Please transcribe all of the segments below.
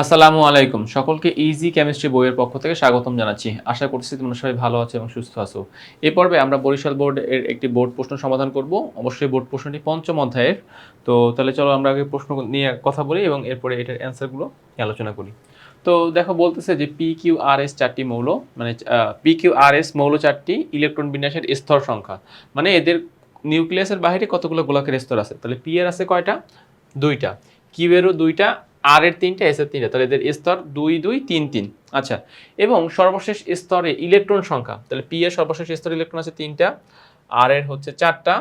আসসালামু আলাইকুম। সকলকে ইজি কেমিস্ট্রি বইয়ের পক্ষ থেকে স্বাগতম জানাচ্ছি। আশা করছি তোমরা সবাই ভালো আছো এবং সুস্থ আছো। এ পর্বে আমরা বরিশাল বোর্ডের একটি বোর্ড প্রশ্ন সমাধান করব। অবশ্যই বোর্ড প্রশ্নটি পঞ্চম অধ্যায়ের। তো তাহলে চলো আমরা আগে প্রশ্ন নিয়ে কথা বলি এবং এরপরে এটার অ্যান্সারগুলো আলোচনা করি। তো দেখো বলতেছে যে পি কিউ আর এস চারটি মৌল মানে পি কিউ আর এস মৌল চারটি ইলেকট্রন বিন্যাসের স্তর সংখ্যা। মানে এদের নিউক্লিয়াসের বাইরে কতগুলো গোলাকের স্তর আছে? তাহলে পি এর আছে কয়টা? দুইটা। কিউ এরও দুইটা আর এর তিনটা এস এর তিনটা, তাহলে এদের স্তর দুই দুই, তিন তিন। আচ্ছা এবং সর্বশেষ স্তরে ইলেকট্রন সংখ্যা, তাহলে পি এর সর্বশেষ স্তরে ইলেকট্রন আছে তিনটা আর এর হচ্ছে চারটা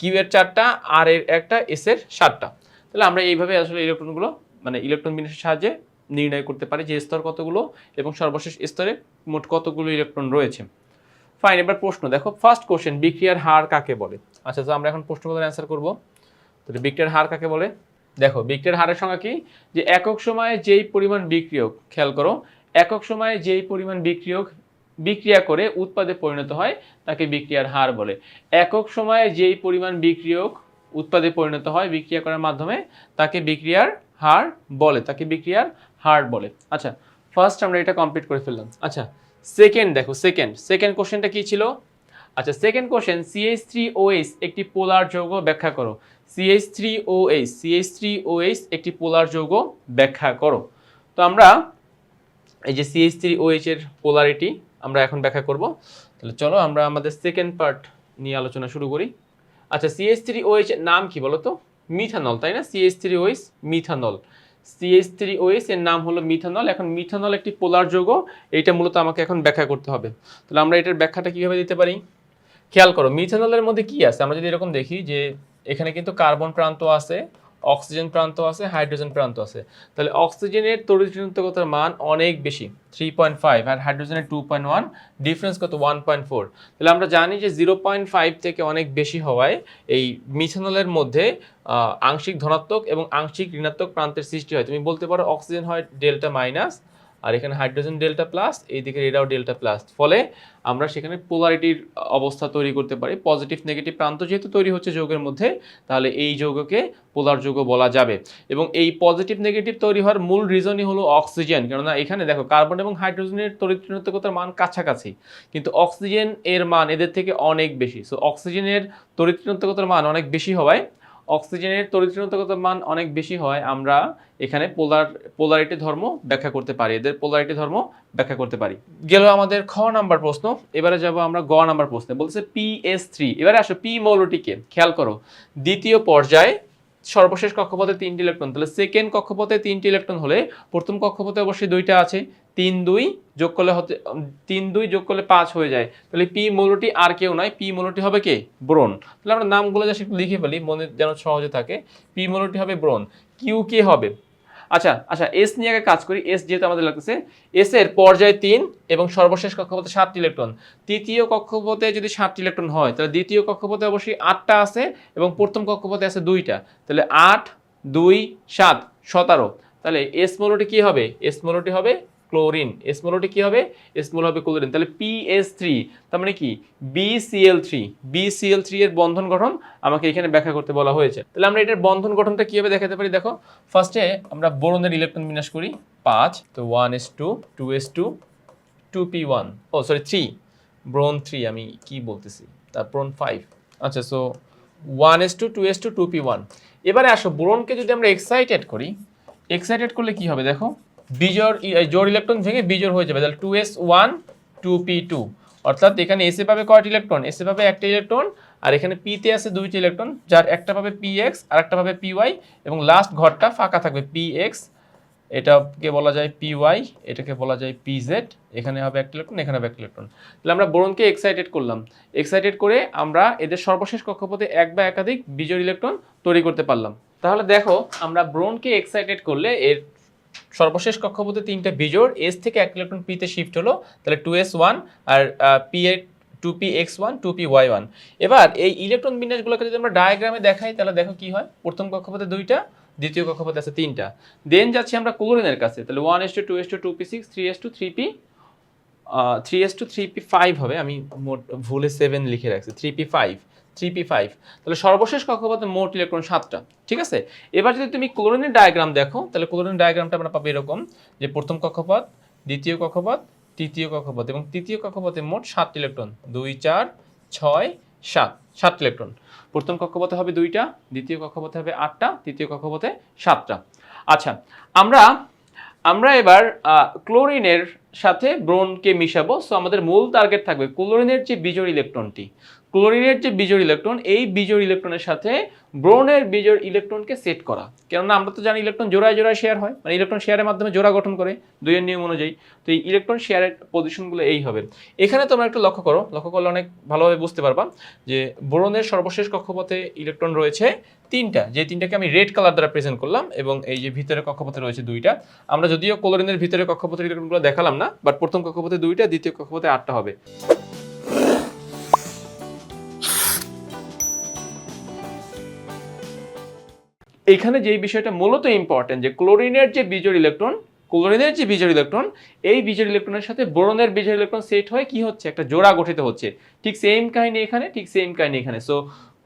কিউ এর চারটা আর এর একটা এস এর সাতটা। তাহলে আমরা এইভাবে আসলে ইলেকট্রনগুলো মানে ইলেকট্রন বিন্যাসের সাহায্যে নির্ণয় করতে পারি যে স্তর কতগুলো এবং সর্বশেষ স্তরে মোট কতগুলো ইলেকট্রন রয়েছে। ফাইন এবার প্রশ্ন, দেখো ফার্স্ট কোশ্চেন বিক্রিয়ার হার কাকে বলে? আচ্ছা তো আমরা এখন প্রশ্নগুলোর অ্যান্সার করব। তাহলে বিক্রিয়ার হার কাকে বলে? দেখো বিক্রিয়ার হারের সংখ্যা কি? যে একক সময়ে যেই পরিমাণ বিক্রিয়ক খেয়াল করো, একক সময়ে যেই পরিমাণ বিক্রিয়ক বিক্রিয়া করে উৎপাদে পরিণত হয়, তাকে বিক্রিয়ার হার বলে। একক সময়ে যেই পরিমাণ বিক্রিয়ক উৎপাদে পরিণত হয়, বিক্রিয়া করার মাধ্যমে তাকে বিক্রিয়ার হার বলে, তাকে বিক্রিয়ার হার বলে। আচ্ছা ফার্স্ট আমরা এটা কমপ্লিট করে ফেললাম। আচ্ছা সেকেন্ড দেখো সেকেন্ড সেকেন্ড কোশ্চেনটা কি ছিল? আচ্ছা second question CH three OH একটি পোলার যৌগ ব্যাখ্যা করো। CH three OH CH three OH একটি পোলার যৌগ ব্যাখ্যা করো। তো আমরা এই যে সিএইচ থ্রি ওএইচ এর পোলারিটি আমরা এখন ব্যাখ্যা করব। তাহলে চলো আমরা আমাদের সেকেন্ড পার্ট নিয়ে আলোচনা শুরু করি। আচ্ছা সিএইচ থ্রি ওএইচ নাম কি বলো তো মিথানল, তাই না? CH three OH methanol. CH three OH এর নাম হলো মিথানল। এখন মিথানল একটি পোলার যৌগ, এইটা মূলত আমাকে এখন ব্যাখ্যা করতে হবে। তাহলে আমরা এটার ব্যাখ্যাটা কীভাবে দিতে পারি? খেয়াল করো মিথানলের মধ্যে কি আছে? আমরা যদি এরকম দেখি যে এখানে কিন্তু কার্বন প্রান্ত আছে অক্সিজেন প্রান্ত আছে হাইড্রোজেন প্রান্ত আছে। তাহলে অক্সিজেনের তরিৎকতার মান অনেক বেশি থ্রি পয়েন্ট ফাইভ আর হাইড্রোজেনের টু পয়েন্ট ওয়ান ডিফারেন্স কত? ওয়ান পয়েন্ট ফোর তাহলে আমরা জানি যে জিরো পয়েন্ট ফাইভ থেকে অনেক বেশি হওয়ায় এই মিথানলের মধ্যে আংশিক ধনাত্মক এবং আংশিক ঋণাত্মক প্রান্তের সৃষ্টি হয়। তুমি বলতে পারো অক্সিজেন হয় ডেল্টা মাইনাস আর এখানে হাইড্রোজেন ডেল্টা প্লাস এইদিকে এটাও ডেল্টা প্লাস ফলে আমরা সেখানে পোলারিটির অবস্থা তৈরি করতে পারি। পজিটিভ নেগেটিভ প্রান্ত যেহেতু তৈরি হচ্ছে যৌগের মধ্যে, তাহলে এই যৌগকে পোলার যৌগ বলা যাবে। এবং এই পজিটিভ নেগেটিভ তৈরি হওয়ার মূল রিজনই হলো অক্সিজেন কেননা এখানে দেখো কার্বন এবং হাইড্রোজেনের তরিৎকতার মান কাছাকাছি। কিন্তু অক্সিজেন এর মান এদের থেকে অনেক বেশি। সো অক্সিজেনের তরিৎকতার মান অনেক বেশি হওয়ায় অক্সিজেনের তরিতৃণতাগত মান অনেক বেশি হয়, আমরা এখানে পোলার, পোলারিটি ধর্ম ব্যাখ্যা করতে পারি, এদের পোলারিটি ধর্ম ব্যাখ্যা করতে পারি। গেল আমাদের খ নাম্বার প্রশ্ন, এবারে যাব আমরা গ নাম্বার প্রশ্নে, বলছে পি এস থ্রি এবারে আসো পি মৌলটিকে, খেয়াল করো, দ্বিতীয় পর্যায়ে সর্বশেষ কক্ষপথে তিনটি ইলেকট্রন। তাহলে সেকেন্ড কক্ষপথে তিনটি ইলেকট্রন হলে প্রথম কক্ষপথে অবশ্যই দুইটা আছে। তিন দুই যোগ করলে হতে, তিন দুই যোগ করলে পাঁচ হয়ে যায়। তাহলে পি মৌলটি আর কেউ নয় পি মৌলটি হবে কে? ব্রোন। তাহলে আমরা নামগুলো যা একটু লিখে ফেলি, মনে যেন সহজে থাকে। পি মৌলটি হবে ব্রোন। কিউ কে হবে? আচ্ছা আচ্ছা এস নিয়ে আগে কাজ করি। এস যেহেতু আমাদের লাগতেছে এস এর পর্যায়ে তিন এবং সর্বশেষ কক্ষপথে সাতটি ইলেকট্রন। তৃতীয় কক্ষপথে যদি সাতটি ইলেকট্রন হয়, তাহলে দ্বিতীয় কক্ষপথে অবশ্যই আটটা আছে এবং প্রথম কক্ষপথে আছে দুইটা। তাহলে আট, দুই, সাত, সতেরো। তাহলে এস মৌলটি কী হবে? এস মৌলটি হবে ক্লোরিন এস মৌলটি কি হবে? এস মৌল হবে ক্লোরিন তাহলে পি এস থ্রি তার মানে কি? বিসিএল থ্রি বিসিএল থ্রি এর বন্ধন গঠন আমাকে এখানে ব্যাখ্যা করতে বলা হয়েছে। তাহলে আমরা এটার বন্ধন গঠনটা কীভাবে দেখাতে পারি? দেখো ফার্স্টে আমরা বোরনের ইলেকট্রন বিন্যাস করি। পাঁচ তো one S two two S two two P one oh sorry three boron three আমি কি বলতেছি? তারপর ফাইভ আচ্ছা so one S two two S two two P one এবারে আসো, বোরনকে যদি আমরা এক্সাইটেড করি এক্সাইটেড করলে কি হবে? দেখো বিজোর জোর ইলেকট্রন ভেঙে বিজোর হয়ে যাবে। তাহলে two S one two P two অর্থাৎ এখানে এসে পাবে কয়টি ইলেকট্রন এসে পাবে একটা ইলেকট্রন আর এখানে পিতে আছে দুইটি ইলেকট্রন যার একটা পাবে পি এক্স আর একটা পাবে পি ওয়াই এবং লাস্ট ঘরটা ফাঁকা থাকবে পি এক্স এটাকে বলা যায় পি ওয়াই এটাকে বলা যায় পি জেড এখানে হবে একটা ইলেকট্রন এখানে হবে একটা ইলেকট্রন তাহলে আমরা বোরনকে এক্সাইটেড করলাম। এক্সাইটেড করে আমরা এদের সর্বশেষ কক্ষপথে এক বা একাধিক বিজোড় ইলেকট্রন তৈরি করতে পারলাম। তাহলে দেখো, আমরা ব্রোনকে এক্সাইটেড করলে এর সর্বশেষ কক্ষপথে তিনটা বিজোড় এস থেকে এক ইলেকট্রন পিতে শিফট হলো, তাহলে টু এস ওয়ান আর পি এ two P X one two P Y one এবার এই ইলেকট্রন বিন্যাসগুলোকে যদি আমরা ডায়াগ্রামে দেখাই, তাহলে দেখো কি হয়? প্রথম কক্ষপথে দুইটা, দ্বিতীয় কক্ষপথে আছে তিনটা। দেন যাচ্ছি আমরা ক্লোরিনের কাছে, তাহলে one S two two S two two P six three S two three P three S two three P five হবে। আমি মোট ভুলে সেভেন লিখে রাখছি three P five three P five তাহলে সর্বশেষ কক্ষপথে মোট ইলেকট্রন সাতটা, ঠিক আছে? এবার যদি তুমি ক্লোরিনের ডায়াগ্রাম দেখো, তাহলে ক্লোরিন ডায়াগ্রামটা আমরা পাবো এরকম, যে প্রথম কক্ষপথ, দ্বিতীয় কক্ষপথ, তৃতীয় কক্ষপথ এবং তৃতীয় কক্ষপথে মোট সাত ইলেকট্রন, দুই, চার, ছয়, সাত সাত ইলেকট্রন। প্রথম কক্ষপথে হবে দুইটা, দ্বিতীয় কক্ষপথে হবে আটটা, তৃতীয় কক্ষপথে সাতটা। আচ্ছা আমরা আমরা এবার ক্লোরিনের সাথে ব্রোনকে মিশাবো সো আমাদের মূল টার্গেট থাকবে ক্লোরিনের যে বিজোড় ইলেকট্রনটি। ক্লোরিনের যে বিজোড় ইলেকট্রন, এই বিজোড় ইলেকট্রনের সাথে ব্রোনের বিজোড় ইলেকট্রনকে সেট করা। কেননা আমরা তো জানি ইলেকট্রন জোড়ায় জোড়ায় শেয়ার হয় মানে ইলেকট্রন শেয়ারের মাধ্যমে জোড়া গঠন করে দুইয়ের নিয়ম অনুযায়ী। তো এই ইলেকট্রন শেয়ারের পজিশনগুলো এই হবে। এখানে তোমরা একটু লক্ষ্য করো, লক্ষ্য করলে অনেক ভালোভাবে বুঝতে পারবা যে বোরনের সর্বশেষ কক্ষপথে ইলেকট্রন রয়েছে তিনটা, যে তিনটাকে আমি রেড কালার দ্বারা প্রেজেন্ট করলাম এবং এই যে ভিতরে কক্ষপথে রয়েছে দুইটা। আমরা যদিও ক্লোরিনের ভিতরে কক্ষপথের ইলেকট্রনগুলো দেখালাম না, বাট প্রথম কক্ষপথে দুইটা, দ্বিতীয় কক্ষপথে আটটা হবে। এখানে যে বিষয়টা মূলত ইম্পর্টেন্ট যে ক্লোরিনের যে বিজোড় ইলেকট্রন ক্লোরিনের যে বিজোড় ইলেকট্রন এই বিজোড় ইলেকট্রনের সাথে বোরনের বিজোড় ইলেকট্রন সেট হয়ে, কি হচ্ছে? একটা জোড়া গঠিত হচ্ছে। ঠিক সেম কাহিনী এখানে, ঠিক সেম কাহিনী এখানে। সো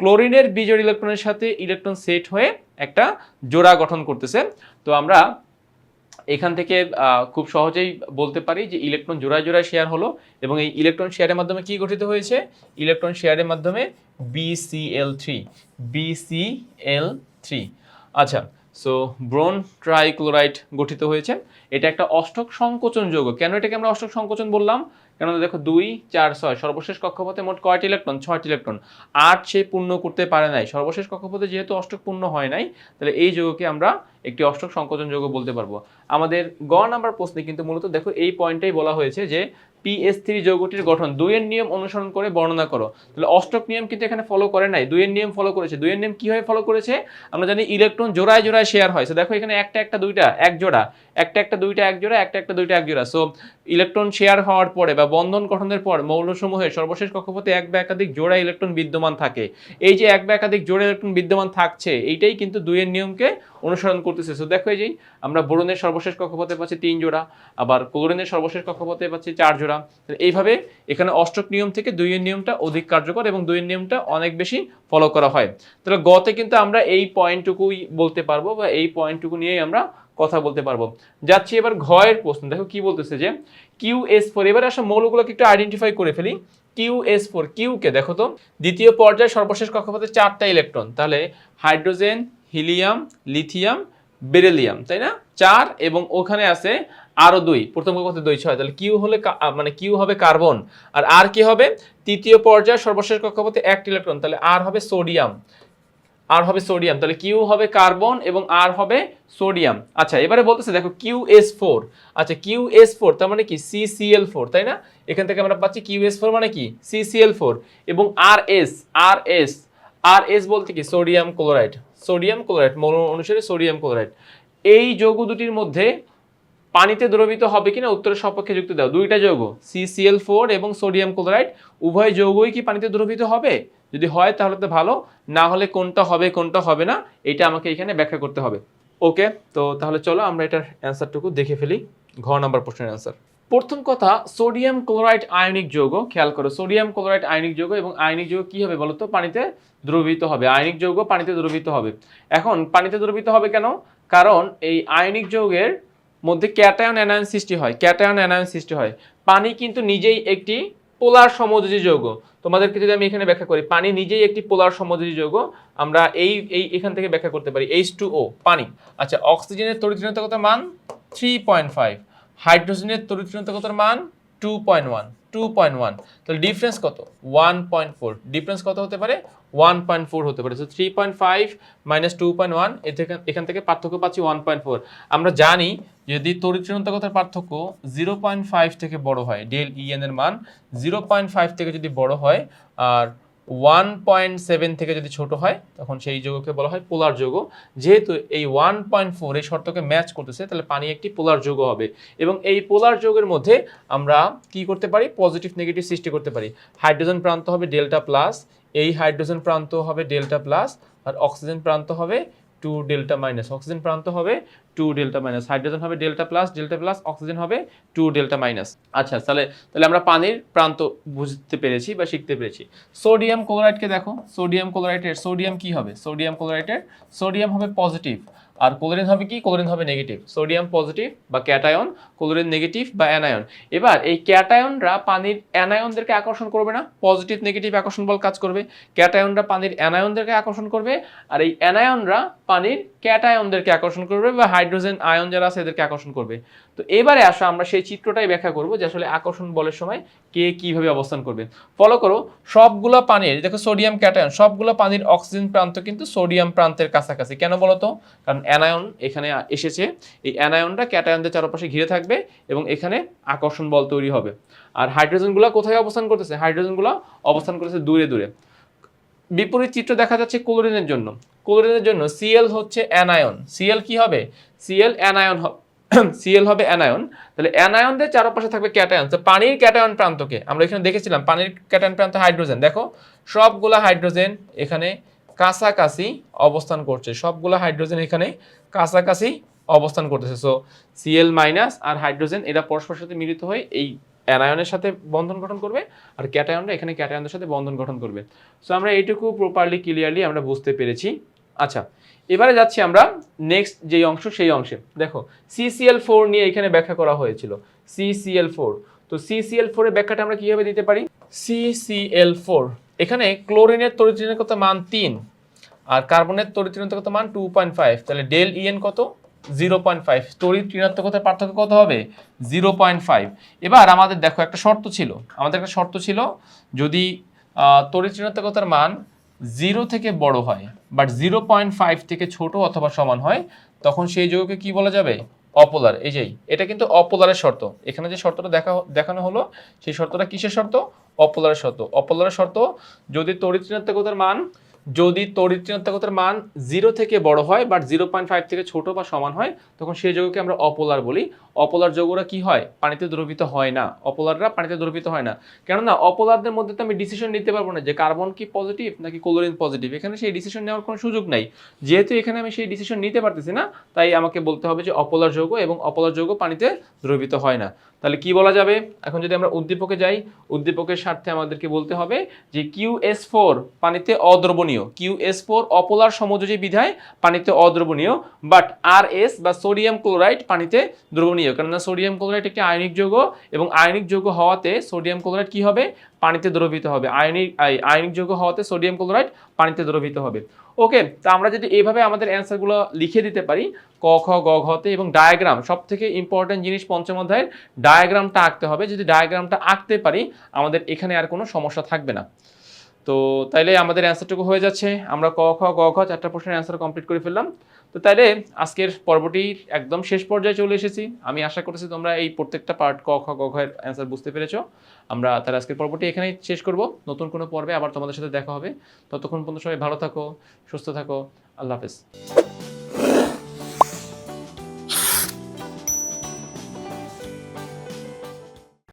ক্লোরিনের বিজোড় ইলেকট্রনের সাথে ইলেকট্রন সেট হয়ে একটা জোড়া গঠন করতেছে। তো আমরা এখান থেকে খুব সহজেই বলতে পারি যে ইলেকট্রন জোড়ায় জোড়ায় শেয়ার হলো এবং এই ইলেকট্রন শেয়ারের মাধ্যমে কি গঠিত হয়েছে? ইলেকট্রন শেয়ারের মাধ্যমে বিসিএল থ্রি বিসিএল থ্রি আচ্ছা সো ব্রোন ট্রাইক্লোরাইড গঠিত হয়েছে। এটা একটা অষ্টক সংকোচন যৌগ। কেন এটাকে আমরা অষ্টক সংকোচন বললাম? কেন দেখো দুই, চার, ছয়, সর্বশেষ কক্ষপথে মোট কয়টি ইলেকট্রন? ছয়টি ইলেকট্রন। আট সে পূর্ণ করতে পারে নাই। সর্বশেষ কক্ষপথে যেহেতু অষ্টক পূর্ণ হয় নাই, তাহলে এই যৌগকে আমরা একটি অষ্টক সংকোচন যৌগ বলতে পারব। আমাদের গ নাম্বার প্রশ্নে কিন্তু মূলত দেখো এই পয়েন্টটাই বলা হয়েছে যে পিএস থ্রি যৌগটির গঠন, দুইয়ের নিয়ম অনুসরণ করে বর্ণনা করো। তাহলে অষ্টক নিয়ম কিন্তু এখানে ফলো করে নাই। দুইয়ের নিয়ম ফলো করেছে। দুইয়ের নিয়ম কীভাবে ফলো করেছে? আমরা জানি ইলেকট্রন জোড়ায় জোড়ায় শেয়ার হয়। সো দেখো এখানে একটা একটা দুইটা, এক জোড়া। একটা একটা দুইটা, এক জোড়া। একটা একটা দুইটা, এক জোড়া। সো ইলেকট্রন শেয়ার হওয়ার পরে বা বন্ধন গঠনের পর মৌলসমূহের সর্বশেষ কক্ষপথে এক বা একাধিক জোড়া ইলেকট্রন বিদ্যমান থাকে। এই যে এক বা একাধিক জোড়া ইলেকট্রন বিদ্যমান থাকছে, এইটাই কিন্তু দুইয়ের নিয়মকে অনুসরণ করতেছে। সো দেখো এই যে আমরা বোরনের সর্বশেষ কক্ষপথে পাচ্ছি তিন জোড়া, আবার ক্লোরিনের সর্বশেষ কক্ষপথে পাচ্ছি চার জোড়া। এইভাবে এখানে অষ্টক নিয়ম থেকে দুইয়ের নিয়মটা অধিক কার্যকর এবং দুইয়ের নিয়মটা অনেক বেশি ফলো করা হয়। তাহলে গতে কিন্তু আমরা এই পয়েন্টটুকুই বলতে পারব বা এই পয়েন্টটুকু নিয়েই আমরা কথা বলতে পারব। যাচ্ছি এবার ঘয়ের প্রশ্ন। দেখো কি বলতেছে যে কিউ এস ফোর এবার আসলে মৌলগুলোকে একটু আইডেন্টিফাই করে ফেলি। কিউ এস ফোর কিউকে দেখো তো, দ্বিতীয় পর্যায়ে সর্বশেষ কক্ষপথে চারটা ইলেকট্রন তাহলে হাইড্রোজেন হিলিয়াম লিথিয়াম বেরেলিয়াম তাই না? চার এবং ওখানে আছে আরও দুই। প্রথম কক্ষপথে দুই, ছয়। তাহলে কিউ হলে মানে কিউ হবে কার্বন, আর আর কি হবে? তৃতীয় পর্যায়ে সর্বশেষ কক্ষপথে এক ইলেকট্রন, তাহলে আর হবে সোডিয়াম। আর হবে সোডিয়াম, তাহলে কিউ হবে কার্বন এবং আর হবে সোডিয়াম। আচ্ছা এবারে বলতেছে, দেখো কিউ এস ফোর। আচ্ছা কিউ এস ফোর, তার মানে কি? সিসিএল ফোর, তাই না? এখান থেকে আমরা পাচ্ছি কিউ এস ফোর মানে কি? CCL four. এবং আর S R S R S বলতে কি? Sodium chloride. সোডিয়াম ক্লোরাইড, মৌল অনুসারে সোডিয়াম ক্লোরাইড। এই যৌগ দুটির মধ্যে পানিতে দ্রবীত হবে কিনা উত্তরের সপক্ষে যুক্তি দাও। দুইটা যৌগ সিসিএল ফোর এবং সোডিয়াম ক্লোরাইড উভয় যৌগই কি পানিতে দ্রবীত হবে? যদি হয় তাহলে তো ভালো, না হলে কোনটা হবে কোনটা হবে না, এটা আমাকে এখানে ব্যাখ্যা করতে হবে। ওকে, তো তাহলে চলো আমরা এটার অ্যান্সারটুকু দেখে ফেলি, ঘ নাম্বার প্রশ্নের অ্যান্সার। প্রথম কথা সোডিয়াম ক্লোরাইড আয়নিক যৌগ, খেয়াল করো সোডিয়াম ক্লোরাইড আয়নিক যৌগ এবং আয়নিক যৌগ কি হবে বলতো? পানিতে দ্রবীত হবে, আয়নিক যৌগ পানিতে দ্রবীত হবে। এখন পানিতে দ্রবীত হবে কেন? কারণ এই আয়নিক যৌগের মধ্যে ক্যাটায়ন অ্যানায়ন সৃষ্টি হয়, ক্যাটায়ন অ্যানায়ন সৃষ্টি হয়। পানি কিন্তু নিজেই একটি পোলার সমযোজী যৌগ। তোমাদেরকে যদি আমি এখানে ব্যাখ্যা করি, পানি নিজেই একটি পোলার সমযোজী যৌগ, আমরা এই এই, এখান থেকে ব্যাখ্যা করতে পারি এইচ টু ও পানি। আচ্ছা অক্সিজেনের তরিৎনতাকতার মান থ্রি পয়েন্ট ফাইভ হাইড্রোজেনের তরিৎনতাকতার মান two point one two point one তাহলে ডিফারেন্স কত? ওয়ান পয়েন্ট ফোর ডিফারেন্স কত হতে পারে? ওয়ান পয়েন্ট ফোর হতে পারে। Three point five minus two point one এখান থেকে পার্থক্য পাচ্ছি ওয়ান পয়েন্ট ফোর আমরা জানি যদি তরিৎনতাকতার পার্থক্য জিরো পয়েন্ট ফাইভ থেকে বড় হয় ডেল ইএন এর মান জিরো পয়েন্ট ফাইভ থেকে যদি বড় হয়, আর ওয়ান পয়েন্ট সেভেন থেকে যদি ছোট হয়, তখন সেই যৌগকে বলা হয় পোলার যৌগ। যেহেতু এই ওয়ান পয়েন্ট ফোর এই শর্তকে ম্যাচ করতেছে, তাহলে পানি একটি পোলার যৌগ হবে। এবং এই পোলার যৌগের মধ্যে আমরা কি করতে পারি? পজিটিভ নেগেটিভ সৃষ্টি করতে পারি। হাইড্রোজেন প্রান্ত হবে ডেল্টা প্লাস এই হাইড্রোজেন প্রান্ত হবে ডেল্টা প্লাস আর অক্সিজেন প্রান্ত হবে টু ডেল্টা মাইনাস। অক্সিজেন প্রান্ত হবে টু ডেল্টা মাইনাস। হাইড্রোজেন হবে delta plus delta plus, oxygen হবে টু ডেল্টা মাইনাস। আচ্ছা তাহলে তাহলে আমরা পানির প্রান্ত বুঝতে পেরেছি বা শিখতে পেরেছি। সোডিয়াম ক্লোরাইডকে দেখো, সোডিয়াম ক্লোরাইডের, সোডিয়াম কি হবে? সোডিয়াম ক্লোরাইডের, সোডিয়াম হবে পজিটিভ। আর ক্লোরিন হবে কি? ক্লোরিন হবে নেগেটিভ সোডিয়াম পজিটিভ বা ক্যাটায়ন ক্লোরিন নেগেটিভ বা অ্যানায়ন এবার এই ক্যাটায়নরা পানির অ্যানায়নদেরকে আকর্ষণ করবে না? পজিটিভ নেগেটিভ আকর্ষণ বল কাজ করবে। ক্যাটায়নরা পানির অ্যানায়নদেরকে আকর্ষণ করবে আর এই অ্যানায়নরা পানির ক্যাটায়নদেরকে আকর্ষণ করবে বা হাইড্রোজেন আয়ন যারা আছে এদেরকে আকর্ষণ করবে। তো এবারে আসো, আমরা সেই চিত্রটাই ব্যাখ্যা করব যে আসলে আকর্ষণ বলের সময় কে কীভাবে অবস্থান করবে। ফলো করো, সবগুলো পানির, দেখো সোডিয়াম ক্যাটায়ন সবগুলো পানির অক্সিজেন প্রান্ত কিন্তু সোডিয়াম প্রান্তের কাছাকাছি। কেন বলো তো কারণ অ্যানায়ন এখানে এসেছে। এই অ্যানায়নটা ক্যাটায়নদের চারপাশে ঘিরে থাকবে এবং এখানে আকর্ষণ বল তৈরি হবে। আর হাইড্রোজেনগুলো কোথায় অবস্থান করতেছে? হাইড্রোজেনগুলো অবস্থান করতেছে দূরে দূরে। বিপরীত চিত্র দেখা যাচ্ছে ক্লোরিনের জন্য। ক্লোরিনের জন্য সিএল হচ্ছে অ্যানায়ন। সিএল কি হবে? সিএল অ্যানায়ন সিএল হবে অ্যানায়ন। তাহলে অ্যানায়নদের চারপাশে থাকবে ক্যাটায়ন। তো পানির ক্যাটায়ন প্রান্তকে আমরা এখানে দেখেছিলাম, পানির ক্যাটায়ন প্রান্ত হাইড্রোজেন। দেখো, সবগুলো হাইড্রোজেন এখানে কাছাকাছি অবস্থান করছে। সবগুলো হাইড্রোজেন এখানে কাছাকাছি অবস্থান করতেছে। সো সিএল মাইনাস আর হাইড্রোজেন এরা পরস্পরের সাথে মিলিত হয়ে এই অ্যানায়নের সাথে বন্ধন গঠন করবে আর ক্যাটায়নরা এখানে ক্যাটায়নদের সাথে বন্ধন গঠন করবে। সো আমরা এইটুকু প্রপারলি ক্লিয়ারলি আমরা বুঝতে পেরেছি। আচ্ছা এবারে যাচ্ছি আমরা নেক্সট যেই অংশ, সেই অংশে। দেখো সিসিএল ফোর নিয়ে এখানে ব্যাখ্যা করা হয়েছিল। সিসিএল ফোর তো সিসিএল ফোরের ব্যাখ্যাটা আমরা কীভাবে দিতে পারি? সিসিএল ফোর এখানে ক্লোরিনের তরিৎরিণকতা মান তিন। আর কার্বনের তরিৎরিণকতা মান টু পয়েন্ট ফাইভ তাহলে ডেল ইএন কত? জিরো পয়েন্ট ফাইভ তড়িৎ ঋণাত্মকতার পার্থক্য কত হবে? জিরো পয়েন্ট ফাইভ এবার আমাদের দেখো, একটা শর্ত ছিল। আমাদের একটা শর্ত ছিল, যদি তড়িৎ ঋণাত্মকতার মান জিরো থেকে বড় হয় বাট জিরো পয়েন্ট ফাইভ থেকে ছোট অথবা সমান হয়, তখন সেই যৌগকে কি বলা যাবে? অপোলার। এই যেই এটা কিন্তু অপোলারের শর্ত। এখানে যে শর্তটা দেখা দেখানো হলো, সেই শর্তটা কিসের শর্ত? অপোলারের শর্ত। অপোলারের শর্ত, যদি তড়িৎ ঋণাত্মকতার মান যদি তড়িৎ ঋণাত্মকতার মান জিরো থেকে বড় হয় বাট জিরো পয়েন্ট ফাইভ থেকে ছোট বা সমান হয়, তখন সেই যৌগকে আমরা অপোলার বলি। অপোলার যৌগরা কি হয়? পানিতে দ্রবিত হয় না। অপোলাররা পানিতে দ্রবীত হয় না। কেননা, অপোলারদের মধ্যে তো আমি ডিসিশন নিতে পারব না যে কার্বন কি পজিটিভ নাকি ক্লোরিন পজিটিভ এখানে সেই ডিসিশন নেওয়ার কোনো সুযোগ নাই। যেহেতু এখানে আমি সেই ডিসিশন নিতে পারতেছি না, তাই আমাকে বলতে হবে যে অপোলার যৌগ এবং অপোলার যৌগ পানিতে দ্রবীত হয় না। তাহলে কি বলা যাবে? এখন যদি আমরা উদ্দীপকে যাই, উদ্দীপকের স্বার্থে আমাদেরকে বলতে হবে যে কিউ ফোর পানিতে অদ্রবণীয়। কিউ এস ফোর অপোলার সমযোজী বিধায় পানিতে অদ্রবণীয় বাট আর এস বা সোডিয়াম ক্লোরাইড পানিতে দ্রবণীয়। কেননা সোডিয়াম ক্লোরাইড একটি আয়নিক যৌগ এবং আয়নিক যৌগ হওয়াতে সোডিয়াম ক্লোরাইড কি হবে? পানিতে দ্রবীত হবে। আয়নিক আয়নিক যৌগ হওয়াতে সোডিয়াম ক্লোরাইড পানিতে দ্রবীত হবে। ওকে তো আমরা যদি এইভাবে আমাদের অ্যান্সারগুলো লিখে দিতে পারি, ক, খ, গ ঘতে এবং ডায়াগ্রাম সব থেকে ইম্পর্টেন্ট জিনিস পঞ্চম অধ্যায়ের ডায়াগ্রামটা আঁকতে হবে। যদি ডায়াগ্রামটা আঁকতে পারি, আমাদের এখানে আর কোনো সমস্যা থাকবে না। তো তাইলে আমাদের অ্যান্সারটুকু হয়ে যাচ্ছে। আমরা ক, খ, গ খ চারটা প্রশ্নের অ্যান্সার কমপ্লিট করে ফেললাম। তো তাইলে আজকের পর্বটির একদম শেষ পর্যায়ে চলে এসেছি। আমি আশা করেছি তোমরা এই প্রত্যেকটা পার্ট ক, খ, গ ঘ এর অ্যান্সার বুঝতে পেরেছ। আমরা তাহলে আজকের পর্বটি এখানেই শেষ করব। নতুন কোনো পর্বে আবার তোমাদের সাথে দেখা হবে। ততক্ষণ পর্যন্ত সবাই ভালো থাকো, সুস্থ থাকো। আল্লাহ হাফেজ।